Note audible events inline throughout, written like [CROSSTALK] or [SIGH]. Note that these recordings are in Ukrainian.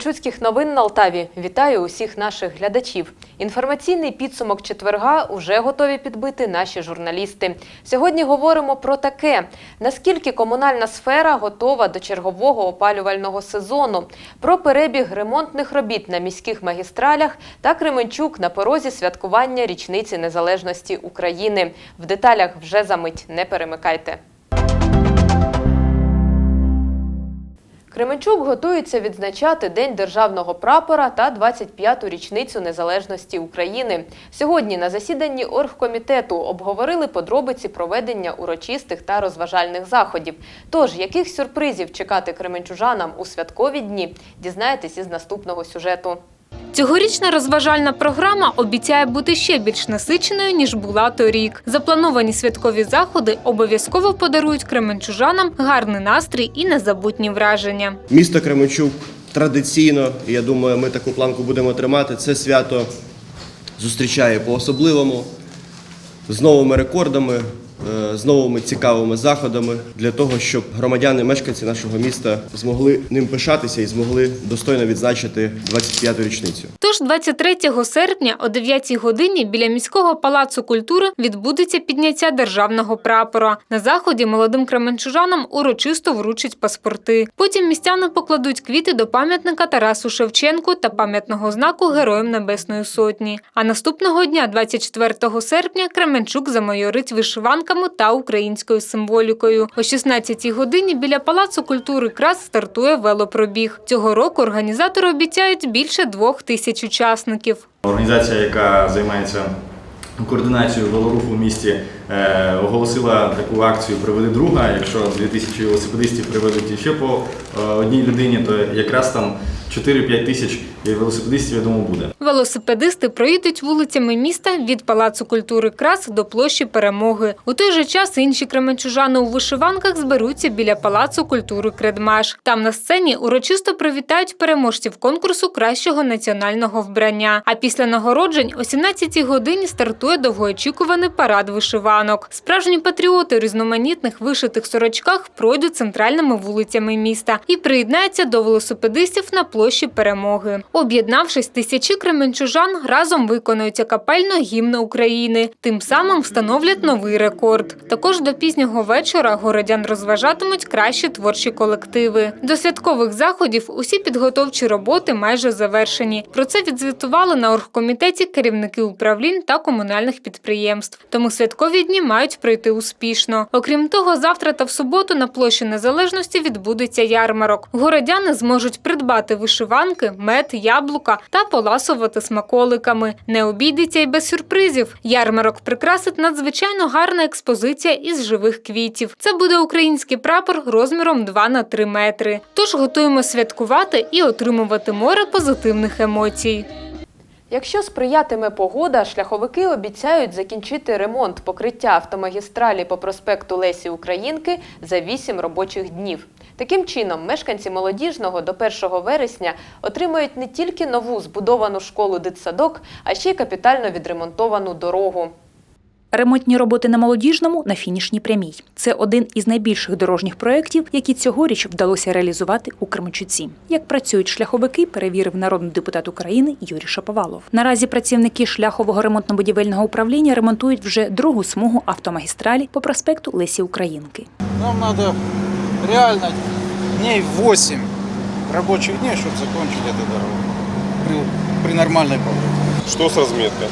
Кременчуцьких новин на Алтаві вітаю усіх наших глядачів. Інформаційний підсумок четверга уже готові підбити наші журналісти. Сьогодні говоримо про таке: наскільки комунальна сфера готова до чергового опалювального сезону, про перебіг ремонтних робіт на міських магістралях та Кременчук на порозі святкування річниці незалежності України. В деталях вже за мить. Не перемикайте. Кременчук готується відзначати День державного прапора та 25-ту річницю незалежності України. Сьогодні на засіданні оргкомітету обговорили подробиці проведення урочистих та розважальних заходів. Тож, яких сюрпризів чекати кременчужанам у святкові дні, дізнаєтесь із наступного сюжету. Цьогорічна розважальна програма обіцяє бути ще більш насиченою, ніж була торік. Заплановані святкові заходи обов'язково подарують кременчужанам гарний настрій і незабутні враження. Місто Кременчук традиційно, я думаю, ми таку планку будемо тримати. Це свято зустрічає по-особливому з новими рекордами, з новими цікавими заходами для того, щоб громадяни, мешканці нашого міста змогли ним пишатися і змогли достойно відзначити 25-ту річницю. Тож 23 серпня о 9 годині біля міського палацу культури відбудеться підняття державного прапора. На заході молодим кременчужанам урочисто вручать паспорти. Потім містяни покладуть квіти до пам'ятника Тарасу Шевченку та пам'ятного знаку Героям Небесної Сотні. А наступного дня, 24 серпня, Кременчук замайорить вишиванками та українською символікою. О 16 годині біля палацу культури крас стартує велопробіг. Цього року організатори обіцяють більше двох тисяч учасників. Організація, яка займається координацією велоруху в місті, оголосила таку акцію Приведи друга. Якщо 2000 велосипедистів приведуть ще по е, одній людині, то якраз там 4-5 тисяч велосипедистів, я думаю, буде. Велосипедисти проїдуть вулицями міста від Палацу культури Крас до площі Перемоги. У той же час інші кременчужани у вишиванках зберуться біля Палацу культури Кредмаш. Там на сцені урочисто привітають переможців конкурсу кращого національного вбрання. А після нагороджень о 17 годині стартує довгоочікуваний парад вишиванок. Справжні патріоти у різноманітних вишитих сорочках пройдуть центральними вулицями міста і приєднаються до велосипедистів на площі Перемоги. Об'єднавшись, тисячі кременчужан разом виконують акапельно гімн України. Тим самим встановлять новий рекорд. Також до пізнього вечора городян розважатимуть кращі творчі колективи. До святкових заходів усі підготовчі роботи майже завершені. Про це відзвітували на оргкомітеті керівники управлінь та комунальних підприємств. Тому святкові дні мають пройти успішно. Окрім того, завтра та в суботу на площі Незалежності відбудеться ярмарок. Городяни зможуть придбати вишиванки, мед, яблука та поласувати смаколиками. Не обійдеться й без сюрпризів. Ярмарок прикрасить надзвичайно гарна експозиція із живих квітів. Це буде український прапор розміром 2 на 3 метри. Тож готуємо святкувати і отримувати море позитивних емоцій. Якщо сприятиме погода, шляховики обіцяють закінчити ремонт покриття автомагістралі по проспекту Лесі Українки за 8 робочих днів. Таким чином, мешканці молодіжного до 1 вересня отримають не тільки нову збудовану школу дитсадок, а ще й капітально відремонтовану дорогу. Ремонтні роботи на молодіжному на фінішній прямій. Це один із найбільших дорожніх проєктів, які цьогоріч вдалося реалізувати у Кременчуці. Як працюють шляховики, перевірив народний депутат України Юрій Шаповалов. Наразі працівники шляхового ремонтно-будівельного управління ремонтують вже другу смугу автомагістралі по проспекту Лесі Українки. Нам надо реально дней 8 рабочих дней, чтобы закончить эту дорогу при, при нормальной погоде. Что с разметкой?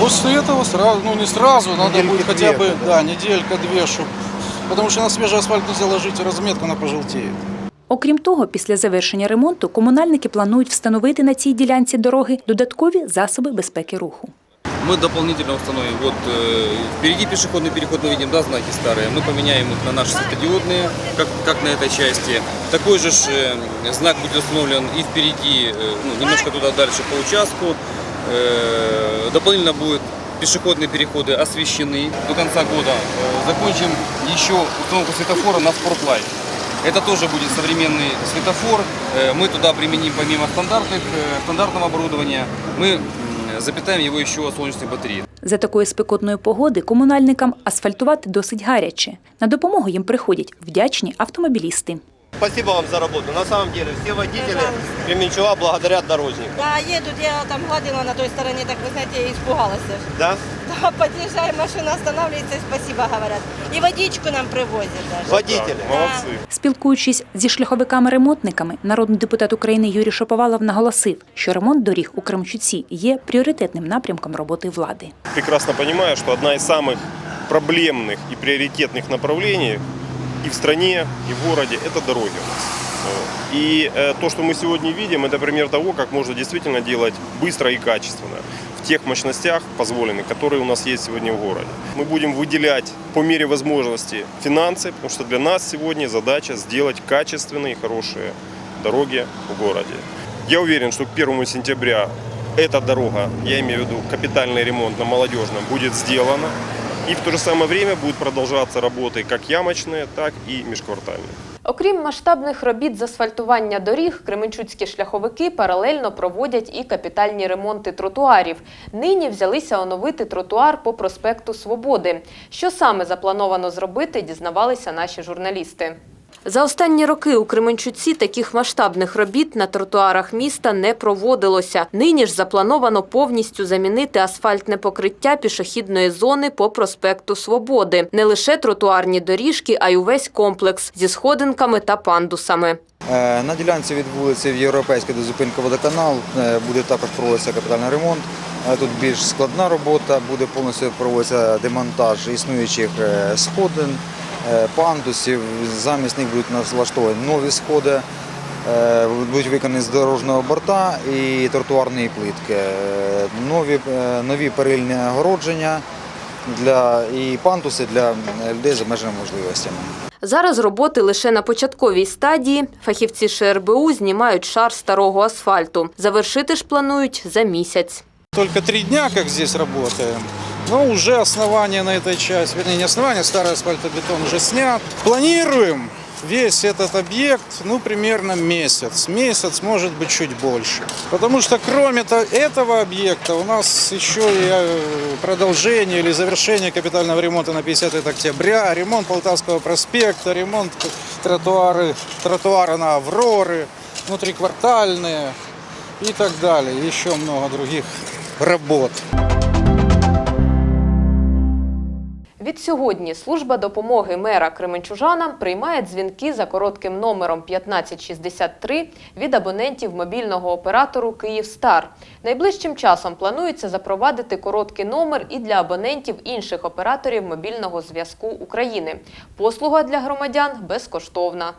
После этого сразу, ну не сразу, надо Недельки будет хотя две, бы, да, неделька-две, чтобы... Потому что на свежий асфальт нельзя ложить разметку, она пожелтеет. Окрім того, після завершення ремонту комунальники планують встановити на цій ділянці дороги додаткові засоби безпеки руху. Мы дополнительно установим, вот э, впереди пешеходный переход мы видим, да, знаки старые, мы поменяем их на наши светодиодные, как, как на этой части. Такой же ж, э, знак будет установлен и впереди, э, ну, немножко туда дальше по участку. Э, дополнительно будут пешеходные переходы освещены. До конца года э, закончим еще установку светофора на Спортлайт. Это тоже будет современный светофор. Э, Мы туда применим помимо стандартных, э, стандартного оборудования, мы м, запитаем его еще от солнечной батареи. За такої спекотної погоди комунальникам асфальтувати досить гаряче. На допомогу їм приходять вдячні автомобілісти. Спасибо вам за работу. На самом деле, все водители Кременчуга благодарят дорожнику. Да, едут, я там гладила на той стороне, так вы знаете, я испугалась. аж. Да? Да, подъезжаем, машина останавливается и спасибо говорят. И водичку нам привозят даже. Водители. Молодцы. Спілкуючись зі шляховиками-ремонтниками, народний депутат України Юрій Шаповалов наголосив, що ремонт доріг у Кремчуці є пріоритетним напрямком роботи влади. прекрасно понимаю, что одна из самых проблемных и приоритетных направлений И в стране, и в городе – это дороги. И э, то, что мы сегодня видим, это пример того, как можно действительно делать быстро и качественно в тех мощностях позволенных, которые у нас есть сегодня в городе. Мы будем выделять по мере возможности финансы, потому что для нас сегодня задача сделать качественные и хорошие дороги в городе. Я уверен, что к 1 сентября эта дорога, я имею в виду капитальный ремонт на Молодежном, будет сделана. И в то же самое время будут продолжаться работы как ямочные, так и межквартальные. Окрім масштабних робіт з асфальтування доріг, кременчуцькі шляховики паралельно проводять і капітальні ремонти тротуарів. Нині взялися оновити тротуар по проспекту Свободи. Що саме заплановано зробити, дізнавалися наші журналісти. За останні роки у Кременчуці таких масштабних робіт на тротуарах міста не проводилося. Нині ж заплановано повністю замінити асфальтне покриття пішохідної зони по проспекту Свободи. Не лише тротуарні доріжки, а й увесь комплекс зі сходинками та пандусами. Е, На ділянці від вулиці в Європейській до зупинки водоканал е, буде також проводитися капітальний ремонт. Е, Тут більш складна робота, буде повністю проводитися демонтаж існуючих сходин, пандусів. Замість них будуть влаштовані нові сходи, е, будуть виконані з дорожнього борта і тротуарної плитки. Е, Нові, е, нові перильні огородження для, і пандуси для людей з обмеженими можливостями. Зараз роботи лише на початковій стадії. Фахівці ШРБУ знімають шар старого асфальту. Завершити ж планують за місяць. Только три дня, как здесь работаем, но уже основание на этой части, вернее не основание, старый асфальтобетон уже снят. Планируем весь этот объект, ну, примерно месяц. Месяц, может быть, чуть больше. Потому что кроме то- этого объекта у нас еще и э, продолжение или завершение капитального ремонта на 50 октября, ремонт Полтавского проспекта, ремонт тротуары, тротуара на Авроры, внутриквартальные и так далее. Еще много других работ. Відсьогодні служба допомоги мера Кременчужанам приймає дзвінки за коротким номером 1563 від абонентів мобільного оператору «Київстар». Найближчим часом планується запровадити короткий номер і для абонентів інших операторів мобільного зв'язку України. Послуга для громадян безкоштовна.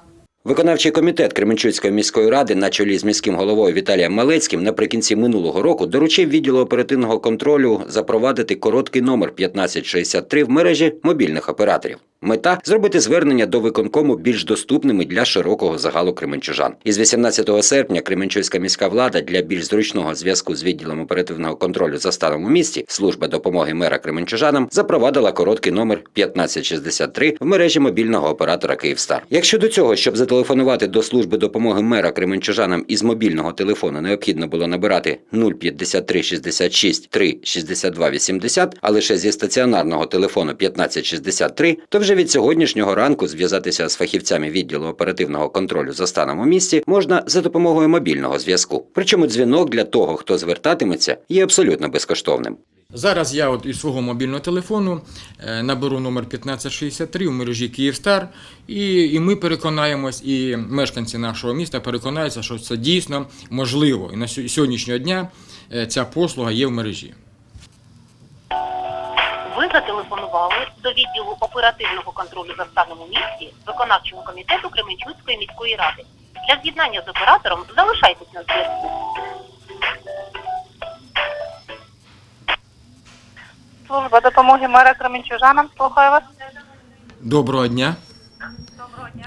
Виконавчий комітет Кременчуцької міської ради на чолі з міським головою Віталієм Малецьким наприкінці минулого року доручив відділу оперативного контролю запровадити короткий номер 1563 в мережі мобільних операторів. Мета зробити звернення до виконкому більш доступними для широкого загалу кременчужан. Із 18 серпня Кременчуцька міська влада для більш зручного зв'язку з відділом оперативного контролю за станом у місті служба допомоги мера кременчужанам запровадила короткий номер 1563 в мережі мобільного оператора Київстар. Якщо до цього, щоб зателефонувати до служби допомоги мера кременчужанам із мобільного телефону необхідно було набирати 053 66 3 62 80, а лише зі стаціонарного телефону 1563, то вже від сьогоднішнього ранку зв'язатися з фахівцями відділу оперативного контролю за станом у місті можна за допомогою мобільного зв'язку. Причому дзвінок для того, хто звертатиметься, є абсолютно безкоштовним. Зараз я от із свого мобільного телефону е, наберу номер 1563 у мережі Київстар, і, і ми переконаємось, і мешканці нашого міста переконаються, що це дійсно можливо. І на сьо- сьогоднішнього дня е, ця послуга є в мережі. Зателефонували до відділу оперативного контролю за станом у місті виконавчого комітету Кременчуцької міської ради. Для з'єднання з оператором залишайтесь на зв'язку. Служба допомоги мера Кременчужанам слухаю вас. Доброго дня.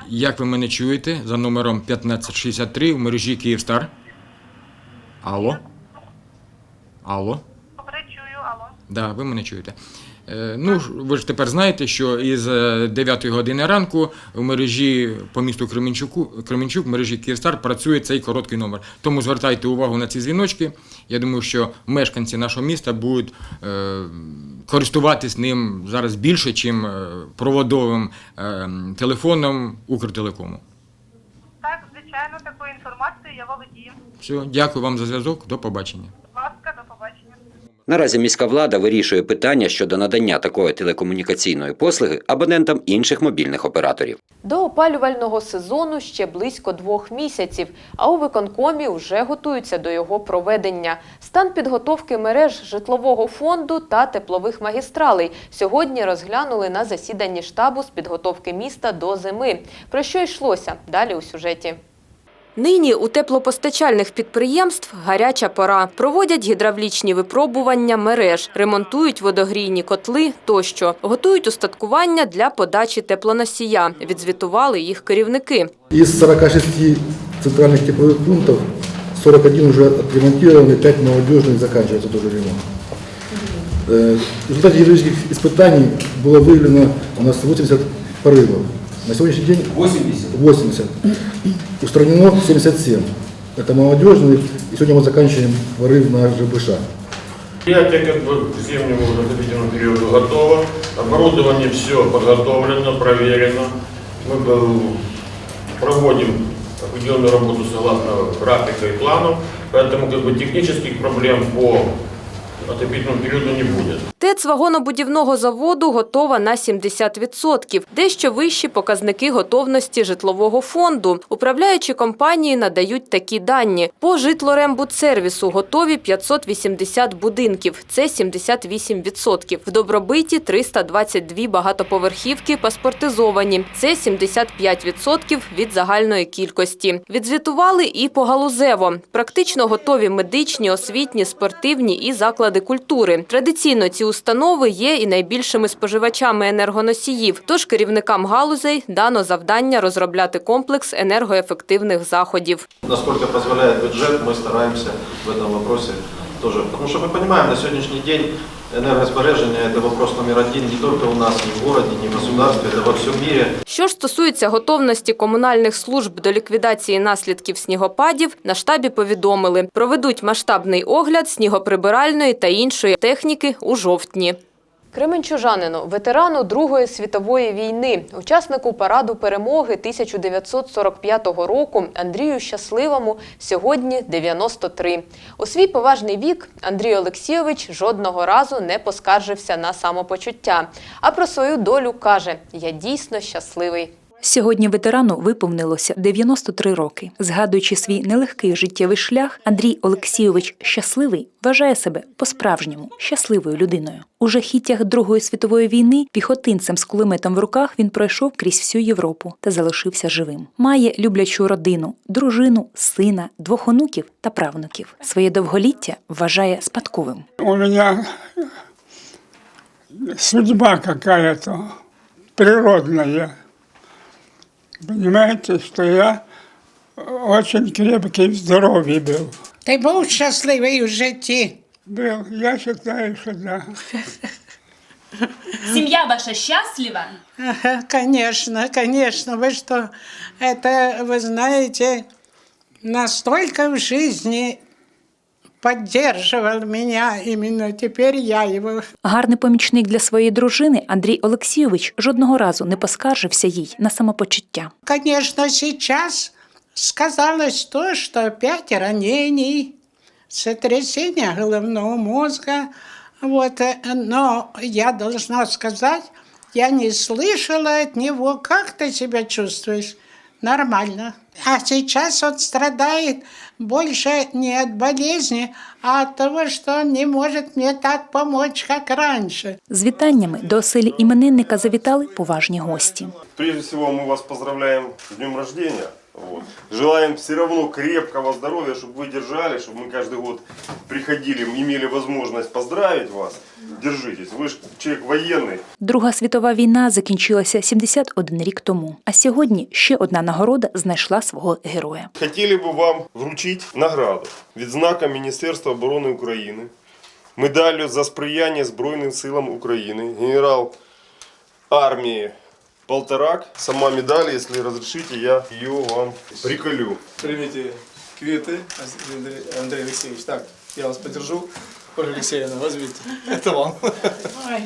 Як ви мене чуєте за номером 1563 в мережі Київстар? Алло? Алло? Добре, чую, алло. Да, ви мене чуєте. Е, Ну, ви ж тепер знаєте, що із е, 9 години ранку в мережі по місту Кременчуку, Кременчук, в мережі Київстар працює цей короткий номер. Тому звертайте увагу на ці дзвіночки. Я думаю, що мешканці нашого міста будуть е, користуватись ним зараз більше, ніж проводовим е, телефоном Укртелекому. Так, звичайно, такою інформацією я володію. Все, дякую вам за зв'язок. До побачення. Будь ласка, до побачення. Наразі міська влада вирішує питання щодо надання такої телекомунікаційної послуги абонентам інших мобільних операторів. До опалювального сезону ще близько двох місяців, а у виконкомі вже готуються до його проведення. Стан підготовки мереж житлового фонду та теплових магістралей сьогодні розглянули на засіданні штабу з підготовки міста до зими. Про що йшлося? Далі у сюжеті. Нині у теплопостачальних підприємств гаряча пора. Проводять гідравлічні випробування мереж, ремонтують водогрійні котли тощо. Готують устаткування для подачі теплоносія. Відзвітували їх керівники. Из 46 центральных тепловых пунктов 41 уже отремонтированы, 5 молодежных заканчивается тоже ремонт. Э, В результате гидравлических испытаний было выявлено у нас 80 порывов. На сегодняшний день 80. 80. Устранено 77. Это молодежные. И сегодня мы заканчиваем порыв на ЖБШ. Предприятие как бы к зимнему уже отопительному периоду готово. Оборудование все подготовлено, проверено. Мы э, проводим определенную работу согласно графика и плану, поэтому как бы технических проблем по отопительному периоду не будет. ТЕЦ вагонобудівного заводу готова на 70%. Дещо вищі показники готовності житлового фонду. Управляючі компанії надають такі дані. По житлорембудсервісу готові 580 будинків. Це 78%. В Добробиті 322 багатоповерхівки паспортизовані. Це 75% від загальної кількості. Відзвітували і по галузево. Практично готові медичні, освітні, спортивні і заклади культури. Традиційно ці установи є і найбільшими споживачами енергоносіїв. Тож керівникам галузей дано завдання розробляти комплекс енергоефективних заходів. Насколько позволяет бюджет, мы стараемся в этом вопросе тоже. Потому что мы понимаем, на сегодняшний день энергосбережение – это вопрос номер один не только у нас, ни в городе, ни в государстве, это во всем мире. Що ж стосується готовності комунальних служб до ліквідації наслідків снігопадів, на штабі повідомили, проведуть масштабний огляд снігоприбиральної та іншої техніки у жовтні. Кременчужанину, ветерану Другої світової війни, учаснику параду перемоги 1945 року Андрію Щасливому сьогодні 93. У свій поважний вік Андрій Олексійович жодного разу не поскаржився на самопочуття. А про свою долю каже: Я дійсно щасливий. Сьогодні ветерану виповнилося 93 роки. Згадуючи свій нелегкий життєвий шлях, Андрій Олексійович щасливий вважає себе по-справжньому щасливою людиною. У жахіттях Другої світової війни піхотинцем з кулеметом в руках він пройшов крізь всю Європу та залишився живим. Має люблячу родину, дружину, сина, двох онуків та правнуків. Своє довголіття вважає спадковим. У меня судьба какая-то природная. Понимаете, что я очень крепкий в здоровье был. Ти був щасливий у житті. Был, я считаю, что да. [LAUGHS] Семья ваша счастлива? Ага, Конечно, конечно. Вы что, это, вы знаете, настолько в жизни поддерживал меня. Именно теперь я его Гарний помічник для своєї дружини Андрій Олексійович жодного разу не поскаржився їй на самопочуття. Конечно, сейчас сказалось то, что пять ранений, сотрясение головного мозга. Вот, э, но я должна сказать, я не слышала от него, как ты себя чувствуешь. Нормально. А сейчас он страдает больше не от болезни, а от того, что он не может мне так помочь, как раньше. З вітаннями до оселі іменинника завітали поважні гості. Прежде всего мы вас поздравляем с днем рождения. Вот. Желаем все равно крепкого здоровья, чтобы вы держали, чтобы мы каждый год приходили, имели возможность поздравить вас. Держитесь, вы же человек военный. Друга світова війна закінчилася 71 рік тому. А сьогодні ще одна нагорода знайшла свого героя. Хотели бы вам вручить награду від знака Міністерства оборони України, медаллю за сприяння Збройним силам України, генерал армії Полторак. Сама медаль, если разрешите, я ее вам приколю. Примите квиты, Андрей Алексеевич. Так, я вас подержу. Ольга Алексеевна, возьмите. Это вам.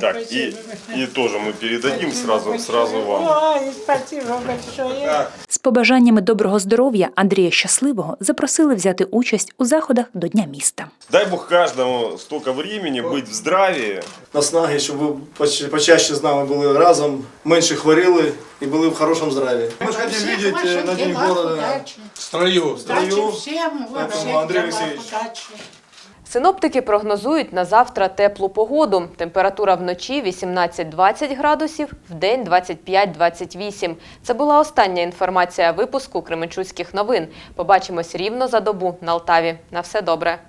Так, и, и тоже мы передадим сразу, сразу вам. Ой, спасибо большое. З побажаннями доброго здоров'я Андрія Щасливого запросили взяти участь у заходах до Дня міста. Дай Бог каждому столько времени быть в здравии. Наснаги, щоб ви поч- почаще з нами були разом, менше хворіли і були в хорошому здраві. Ми ж хочемо бачити на День города в строю. В строю. всем, Поэтому, Андрей Алексеевич, Синоптики прогнозують на завтра теплу погоду. Температура вночі 18-20 градусів, в день 25-28. Це була остання інформація випуску Кременчуцьких новин. Побачимось рівно за добу на Алтаві. На все добре.